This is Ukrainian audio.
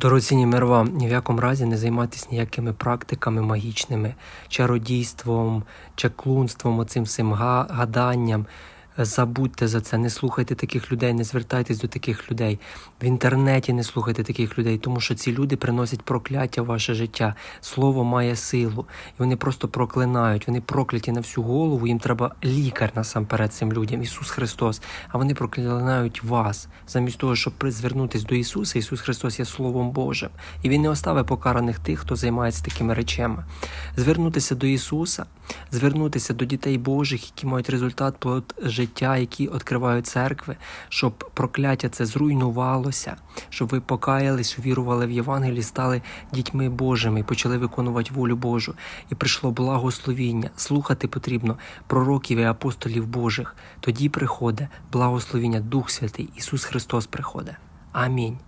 Дорогоцінні мир вам, ні в якому разі не займатися ніякими практиками магічними, чародійством, чаклунством, оцим всім гаданням. Забудьте за це, не слухайте таких людей, не звертайтесь до таких людей. В інтернеті не слухайте таких людей, тому що ці люди приносять прокляття в ваше життя. Слово має силу, і вони просто проклинають. Вони прокляті на всю голову. Їм треба лікар насамперед цим людям, Ісус Христос. А вони проклинають вас. Замість того, щоб звернутись до Ісуса, Ісус Христос є Словом Божим. І Він не оставить покараних тих, хто займається такими речами. Звернутися до Ісуса, звернутися до дітей Божих, які мають результат плод життя, які відкривають церкви, щоб прокляття це зруйнувалося, щоб ви покаялись, вірували в Євангелії, стали дітьми Божими почали виконувати волю Божу. І прийшло благословіння. Слухати потрібно пророків і апостолів Божих. Тоді приходить благословіння, Дух Святий, Ісус Христос приходить. Амінь.